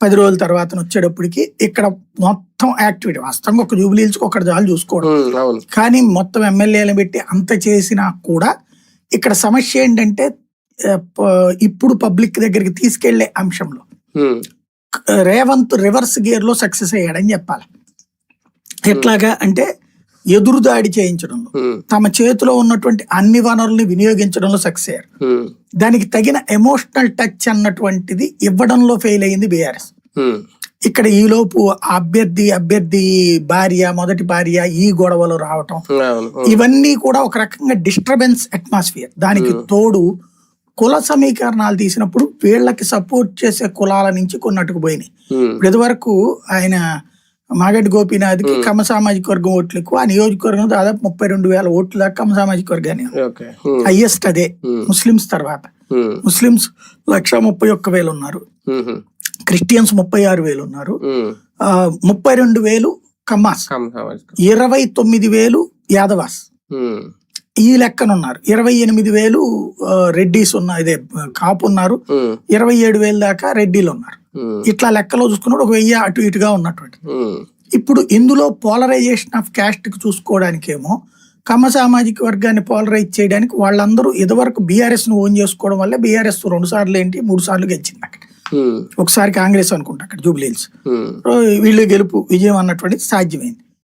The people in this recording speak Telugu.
పది రోజుల తర్వాత వచ్చేటప్పటికి ఇక్కడ మొత్తం యాక్టివిటీ వాస్తవంగా ఒక జూబిలీల్స్కి ఒకటి చాలు చూసుకోవడం. కానీ మొత్తం ఎమ్మెల్యేలను పెట్టి అంత చేసినా కూడా ఇక్కడ సమస్య ఏంటంటే ఇప్పుడు పబ్లిక్ దగ్గరికి తీసుకెళ్ళే అంశంలో రేవంత్ రివర్స్ గేర్లో సక్సెస్ అయ్యాడని చెప్పాలి. ఎట్లాగా అంటే ఎదురుదాడి చేయించడంలో. తమ చేతిలో ఉన్నటువంటి అన్ని వనరుల్ని వినియోగించడంలో సక్సెస్ అయ్యారు. దానికి తగిన ఎమోషనల్ టచ్ అన్నటువంటిది ఇవ్వడంలో ఫెయిల్ అయింది బీఆర్ఎస్. ఇక్కడ ఈ లోపు ఆ అభ్యర్థి అభ్యర్థి భార్య మొదటి భార్య ఈ గొడవలు రావటం. ఇవన్నీ కూడా ఒక రకంగా డిస్టర్బెన్స్ అట్మాస్ఫియర్ దానికి తోడు కుల సమీకరణాలు తీసినప్పుడు వీళ్ళకి సపోర్ట్ చేసే కులాల నుంచి కొన్ని అటుకుపోయినాయి. ఉమ్, ఇప్పుడు ఇదివరకు ఆయన మాగడ్డి గోపీనాథ్కి కమ్మ సామాజిక వర్గం ఓట్లు ఎక్కువ ఆ నియోజకవర్గం దాదాపు ముప్పై రెండు వేల ఓట్లు దాకా కమ్మ సామాజిక వర్గాన్ని. హైయెస్ట్ అదే ముస్లిమ్స్ తర్వాత. ముస్లిమ్స్ లక్ష ముప్పై ఒక్క వేలు ఉన్నారు. క్రిస్టియన్స్ ముప్పై ఆరు వేలు ఉన్నారు. ముప్పై రెండు వేలు కమ్మాస్. కమ్ ఇరవై తొమ్మిది వేలు యాదవాస్. ఈ లెక్కన ఉన్నారు ఇరవై ఎనిమిది వేలు రెడ్డిస్ ఉన్న ఇదే కాపు ఉన్నారు ఇరవై ఏడు వేలు దాకా రెడ్డిలు ఉన్నారు. ఇట్లా లెక్కలో చూసుకున్నప్పుడు ఒక వెయ్యి అటు ఇటుగా ఉన్నటువంటి. ఇప్పుడు ఇందులో పోలరైజేషన్ ఆఫ్ క్యాస్ట్కి చూసుకోవడానికేమో కమ్మ సామాజిక వర్గాన్ని పోలరైజ్ చేయడానికి వాళ్ళందరూ ఇదివరకు బీఆర్ఎస్ను ఓన్ చేసుకోవడం వల్ల బీఆర్ఎస్ రెండు సార్లు ఏంటి మూడు సార్లు గెలిచింది అక్కడ. ఒకసారి కాంగ్రెస్ అనుకుంటా అక్కడ జూబ్లీహిల్స్ వీళ్ళు గెలుపు విజయం అన్నటువంటిది సాధ్యమైంది.